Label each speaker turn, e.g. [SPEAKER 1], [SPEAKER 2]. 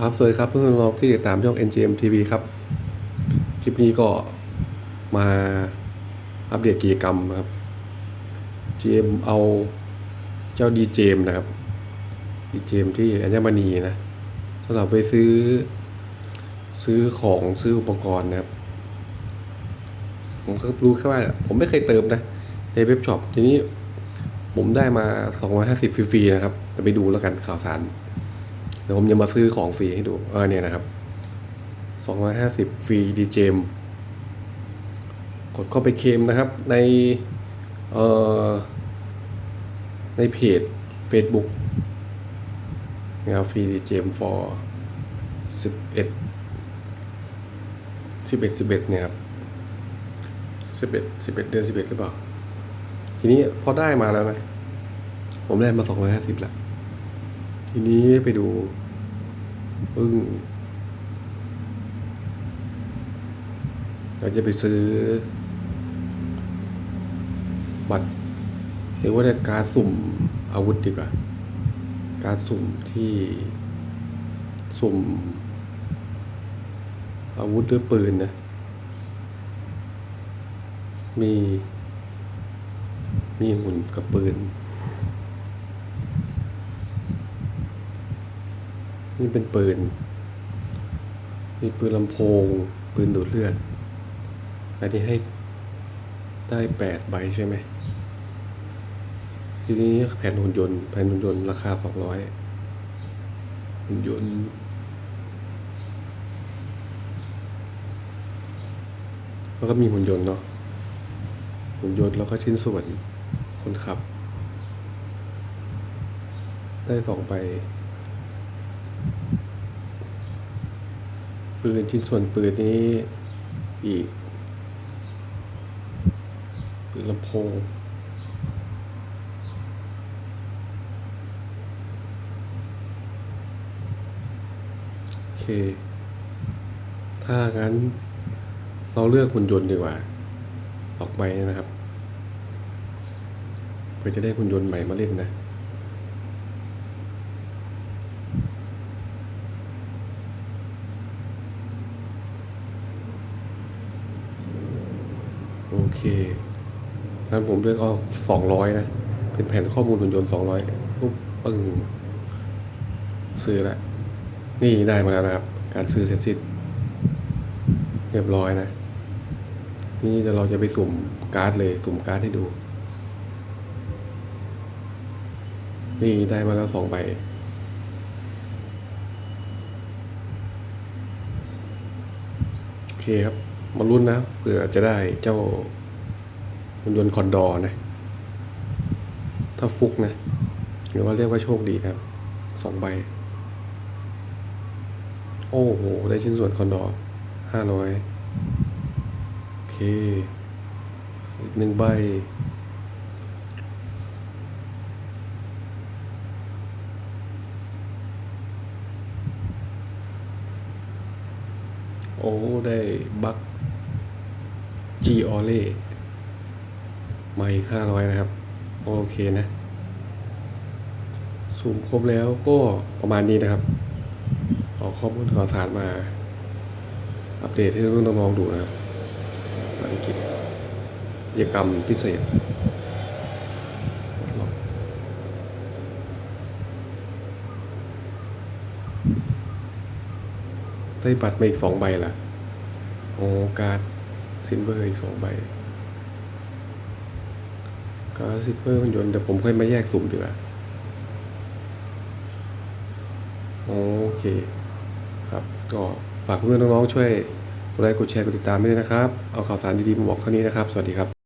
[SPEAKER 1] ครับสวัสดีครับเพื่อนๆน้องที่ติดตามช่อง NGM TV ครับ คลิปนี้ก็มาอัปเดตกิจกรรมนะครับ GM เอาเจ้าดีเจมนะครับดีเจมที่อัญมณีนะสำหรับไปซื้อซื้อของซื้ออุปกรณ์นะครับ ผมก็รู้แค่ว่า ผมไม่เคยเติมนะ ในเว็บช็อปทีนี้ผมได้มา 250 ฟรีๆนะครับ ไปดูแล้วกันข่าวสาร เดี๋ยวผมจะมาซื้อของฟรีให้ดูเออเนี่ยนะครับสองร้อยห้าสิบฟรีดีเจมกดเข้าไปเคมนะครับในเอ่อในเพจ Facebook งานฟรีดีเจม for สิบเอ็ดสิบเอ็ดสิบเอ็ดเนี่ยครับสิบเอ็ดสิบเอ็ดเดือนสิบเอ็ดหรือเปล่า ทีนี้พอได้มาแล้วนะ ผมได้มาสองร้อยห้าสิบแล้ว ทีนี้ไปดูปึ้งเราจะไปซื้อ บัตรหรือว่าเรียกการสุ่มอาวุธดีกว่า การสุ่มที่สุ่ม อาวุธหรือปืนนะ มี มีหุ่นกับปืน นี่เป็นปืน มีปืนลำโพง ปืนดูดเลือด อันนี้ให้ได้แปดใบใช่ไหม ทีนี้แผ่นหุ่นยนต์ แผ่นหุ่นยนต์ราคาสองร้อยหุ่นยนต์แล้วก็มีหุ่นยนต์เนาะ หุ่นยนต์แล้วก็ชิ้นส่วนคนขับ ได้สองใบ ปืนชิ้นส่วนปืนนี้อีกปืนลำโพงโอเค ถ้างั้นเราเลือกหุ่นยนต์ดีกว่าสองใบนะครับเพื่อจะได้หุ่นยนต์ใหม่มาเล่นนะ โอเคงั้นผมเลือกเอาสองร้อยนะ เป็นแผ่นข้อมูลหุ่นยนต์สองร้อยปุ๊บปึ้งซื้อละ นี่ได้มาแล้วนะครับ การซื้อเสร็จสิ้นเรียบร้อยนะ นี่เดี๋ยวเราจะไปสุ่มการ์ดเลย สุ่มการ์ดให้ดู นี่ได้มาแล้วสองใบโอเคครับ มาลุ้นนะเผื่อจะได้เจ้าหุ่นยนต์คอนดอร์นะ ถ้าฟุกนะ หรือว่าเรียกว่าโชคดีครับสองใบ โอ้โห ได้ชิ้นส่วนคอนดอร์ห้าร้อยโอเค อีกหนึ่งใบ โอ้ได้บัคจีออเล่มาอีกห้าร้อยนะครับ โอเคนะสูมครบแล้วก็ประมาณนี้นะครับเอาข้อมูลข่าวสารมา อัปเดตให้รุ่นน้องๆดูนะครับภารกิจกิจกรรมพิเศษ ได้บัตรมาอีกสองใบละโอ้การ์ดซิลเวอร์อีกสองใบการ์ดซิลเวอร์มันยนต์เดี๋ยวผมค่อยมาแยกสุ่มดีกว่าโอเค ครับก็ฝากเพื่อนน้องๆช่วยกดไลค์กดแชร์กดติดตามด้วยนะครับ เอาข่าวสารดีๆมาบอกเท่านี้นะครับ สวัสดีครับ